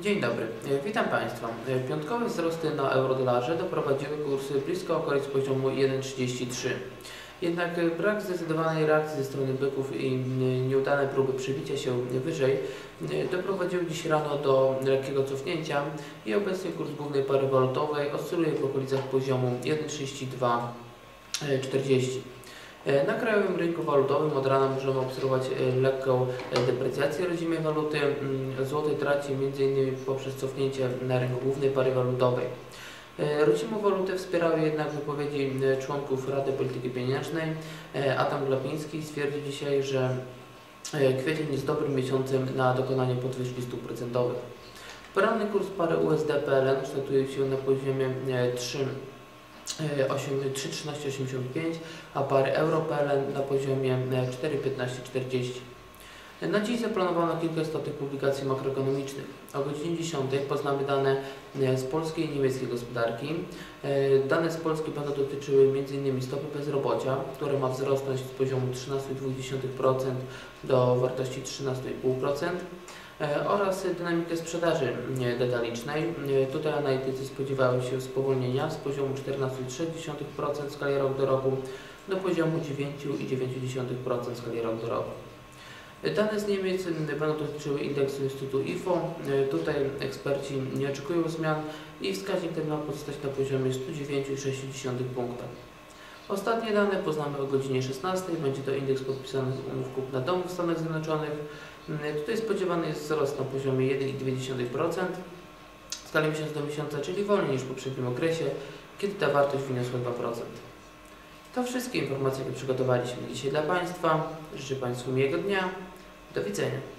Dzień dobry, E, witam Państwa. E, Piątkowe wzrosty na eurodolarze doprowadziły kursy blisko okolic poziomu 1,33. Jednak e, brak zdecydowanej reakcji ze strony byków i nieudane próby przebicia się wyżej doprowadziły dziś rano do lekkiego cofnięcia i obecnie kurs głównej pary walutowej oscyluje w okolicach poziomu 1,3240. E, Na krajowym rynku walutowym od rana możemy obserwować e, lekką e, deprecjację rodzimej waluty. Mm, Złoty traci m.in. poprzez cofnięcie na rynku głównej pary walutowej. Rodzimą walutę wspierały jednak wypowiedzi członków Rady Polityki Pieniężnej. Adam Glapiński stwierdził dzisiaj, że kwiecień jest dobrym miesiącem na dokonanie podwyżki stóp procentowych. Poranny kurs pary USD-PLN kształtuje się na poziomie e, 3 e, osiem- 3,1385, a pary euro-PLN na poziomie e, 4,1540. Na dziś zaplanowano kilka istotnych publikacji makroekonomicznych. O godzinie 10 poznamy dane e, z polskiej i niemieckiej gospodarki. E, Dane z Polski będą dotyczyły m.in. stopy bezrobocia, które ma wzrosnąć z poziomu 13,2% do wartości 13,5% e, oraz dynamikę sprzedaży detalicznej. Tutaj analitycy spodziewają się spowolnienia z poziomu 14,3% w skali rok do roku do poziomu 9,9% w skali rok do roku. Dane z Niemiec będą dotyczyły indeksu Instytutu IFO. E, Tutaj eksperci nie oczekują zmian i wskaźnik ten ma pozostać na poziomie 109,6 punkta. Ostatnie dane poznamy o godzinie 16. Będzie to indeks podpisanych umów kupna domu w Stanach Zjednoczonych. M, Tutaj spodziewany jest wzrost na poziomie 1,2% w skali miesiąc do miesiąca, czyli wolniej niż w poprzednim okresie, kiedy ta wartość wyniosła 2%. To wszystkie informacje, jakie przygotowaliśmy dzisiaj dla Państwa. Życzę Państwu miłego dnia. Do widzenia.